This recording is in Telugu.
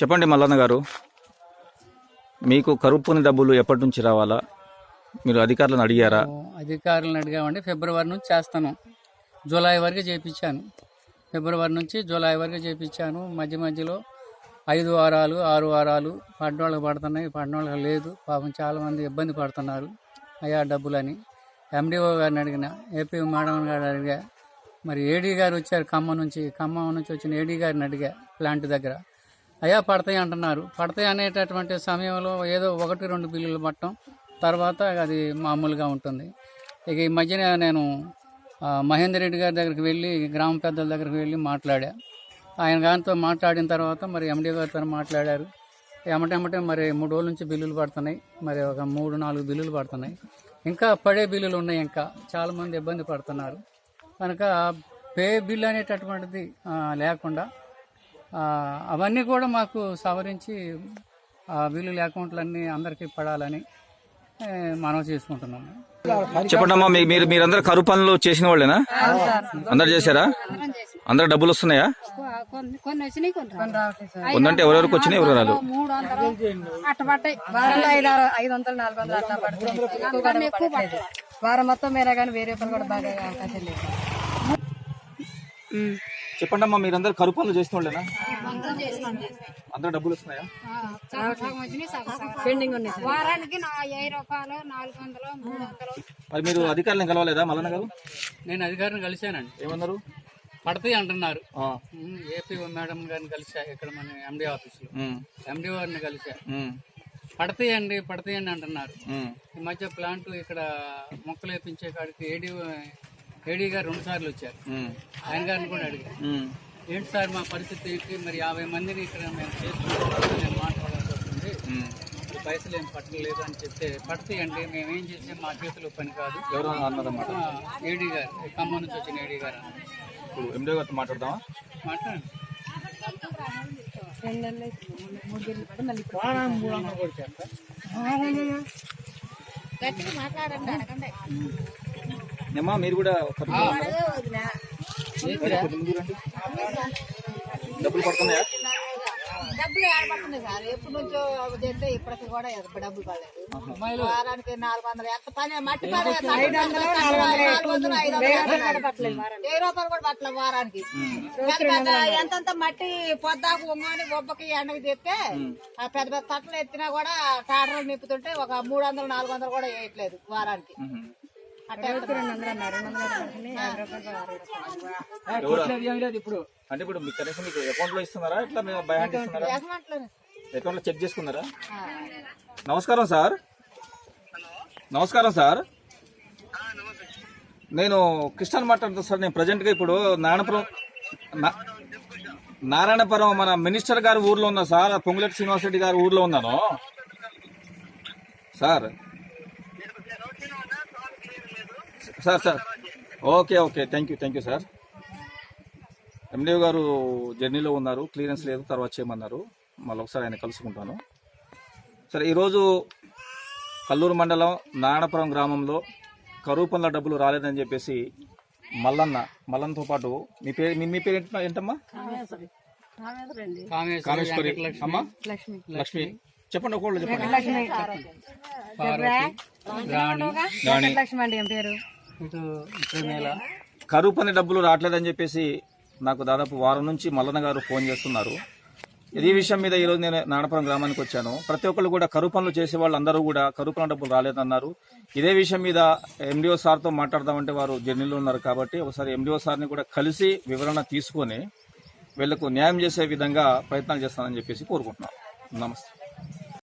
చెప్పండి మల్లన్న గారు మీకు కరుపుని డబ్బులు ఎప్పటి నుంచి రావాలా? మీరు అధికారులను అడిగారా? అధికారులను అడిగామండి. ఫిబ్రవరి నుంచి చేస్తాను. జూలై వరకు చేయించాను ఫిబ్రవరి నుంచి జూలై వరకు చేయించాను మధ్య మధ్యలో ఐదు వారాలు ఆరు వారాలు పడ్డోళ్ళకి పడుతున్నాయి. పడ్డోళ్ళకి లేదు. పాపం చాలామంది ఇబ్బంది పడుతున్నారు అయ్యా డబ్బులని. ఎండిఓ గారిని అడిగిన ఏపీ మేడం గారు అడిగా మరి ఏడీ గారు వచ్చారు ఖమ్మం నుంచి. ఖమ్మం నుంచి వచ్చిన ఏడీ గారిని అడిగా ప్లాంట్ దగ్గర. అయ్యా పడతాయి అంటున్నారు. పడతాయి అనేటటువంటి సమయంలో ఏదో ఒకటి రెండు బిల్లులు పట్టడం తర్వాత అది మామూలుగా ఉంటుంది. ఇక ఈ మధ్యన నేను మహేందర్ రెడ్డి గారి దగ్గరికి వెళ్ళి గ్రామ పెద్దల దగ్గరికి వెళ్ళి మాట్లాడా. ఆయన గారితో మాట్లాడిన తర్వాత మరి ఎండి గారితో మాట్లాడారు. ఎమటెమటే మరి మూడు రోజుల నుంచి బిల్లులు పడుతున్నాయి. మరి ఒక మూడు నాలుగు బిల్లులు పడుతున్నాయి. ఇంకా పడే బిల్లులు ఉన్నాయి ఇంకా. చాలామంది ఇబ్బంది పడుతున్నారు. కనుక పే బిల్ అనేటటువంటిది లేకుండా అవన్నీ కూడా మాకు సవరించి ఆ బిల్లుల అకౌంట్లన్నీ అందరికీ పడాలని మనం చేసుకుంటున్నాము చెప్పండి అమ్మా మీ- మీరు మీరందరూ కరువు పనులు చేసిన వాళ్ళేనా? అందరు చేశారా? అందరు డబ్బులు వస్తున్నాయా. ఉందంటే ఎవరెవరికి వచ్చినాయి ఎవరు రాదు. వారం మొత్తం మీరే కానీ వేరే పని కూడా బాగా అవకాశం లేదు. చెప్పండి అమ్మా మీరందరూ కరువు పనులు చేసిన వాళ్ళేనా అందరు డబ్బులు వస్తున్నాయా. వారానికి రూపాయలు నాలుగు వందలు మూడు వందలు. మరి మీరు అధికారులను కలవలేదా మల్లన్న గారు? నేను అధికారిని కలిశానండి. ఏమన్నారు? పడతాయి అంటున్నారు. ఏపీ మేడం గారిని కలిసా ఇక్కడ మన ఎండి ఆఫీస్లో. ఉమ్, ఎండి గారిని కలిసా పడతాయండి పడతాయండి అంటున్నారు. ఈ మధ్య ప్లాంట్ ఇక్కడ మొక్కలు వేపించే కాడికి ఏడీ ఏడీ గారు రెండు సార్లు వచ్చారు. ఆయన గారిని కూడా అడిగారు. ఏంటి సార్ మా పరిస్థితి ఏంటి? మరి యాభై మందిని ఇక్కడ మేము చేసుకుంటాం నేను మాట్లాడాల్సి వస్తుంది పైసలు ఏం పట్టలేదు అని చెప్తే పడతాయండి మేము ఏం చేసే మా చేతిలో పని కాదు. ఎవరు అన్నారన్నమాట ఏడీ గారు ఖమ్మం నుంచి వచ్చిన ఏడీ గారు. ఇప్పుడు ఎండి గారితో మాట్లాడదామా? మాట్లాడండి. రెండు నెలలు. మూడు గట్టిగా మాట్లాడండి అడగండి. ఏమ్మా మీరు కూడా డబ్బులు పడుతున్నాయా? డబ్బులు ఏడబడుతున్నాయి సార్? ఎప్పటి నుంచో చేస్తే ఇప్పటికి కూడా డబ్బులు పడలేదు. వారానికి నాలుగు వందలు ఎంత పని? మట్టి పని నాలుగు వందలు ఐదు వందలు వెయ్యి రూపాయలు కూడా పట్టలేదు వారానికి. ఎంతంత మట్టి పొద్దాకు ఉమ్మని ఒబ్బకి ఎండకి తెస్తే ఆ పెద్ద పెద్ద తట్టలు ఎత్తినా కూడా టాటర్లు నింపుతుంటే ఒక మూడు వందలు నాలుగు వందలు కూడా వేయట్లేదు వారానికి. అంటే ఇప్పుడు మీకు కనీసం మీకు అకౌంట్లో ఇస్తున్నారా? ఇట్లా మీరు బై హ్యాండ్ ఇస్తున్నారా. అకౌంట్లో చెక్ చేసుకున్నారా. నమస్కారం సార్. నమస్కారం సార్. నేను కృష్ణన్ మాట్లాడుతాను సార్. నేను ప్రజెంట్గా ఇప్పుడు నారాయణపురం నా- నారాయణపురం మన మినిస్టర్ గారి ఊర్లో ఉన్నా సార్. పొంగులేటి శ్రీనివాస్ రెడ్డి గారి ఊర్లో ఉన్నాను. Sir sir sir okay okay thank you thank you sir MDO గారు జర్నీలో ఉన్నారు క్లియరెన్స్ లేదు తర్వాత చేయమన్నారు మళ్ళీ ఒకసారి ఆయన కలుసుకుంటాను సరే ఈరోజు కల్లూరు మండలం నారాయణపురం గ్రామంలో కరువు పనుల డబ్బులు రాలేదని చెప్పేసి మల్లన్న మల్లన్నతో పాటు మీ పేరు మీ- మీ పేరు ఏంట- ఏంటమ్మా కామేశ్వరి అమ్మా లక్ష్మి లక్ష్మి చెప్పండి ఒకళ్ళు చెప్పండి రాణి లక్ష్మి అండి పేరు కరువు పని డబ్బులు రావట్లేదని చెప్పేసి నాకు దాదాపు వారం నుంచి మల్లన్న గారు ఫోన్ చేస్తున్నారు. ఇదే విషయం మీద ఈరోజు నేను నానపురం గ్రామానికి వచ్చాను. ప్రతి ఒక్కళ్ళు కూడా కరువు పనులు చేసే వాళ్ళందరూ కూడా కరువు పనుల డబ్బులు రాలేదన్నారు. ఇదే విషయం మీద ఎండిఓ సార్తో మాట్లాడదామంటే వారు జర్నీలో ఉన్నారు కాబట్టి ఒకసారి ఎండిఓ సార్ని కూడా కలిసి వివరణ తీసుకొని వీళ్ళకు న్యాయం చేసే విధంగా ప్రయత్నాలు చేస్తానని చెప్పేసి కోరుకుంటున్నాను. నమస్తే.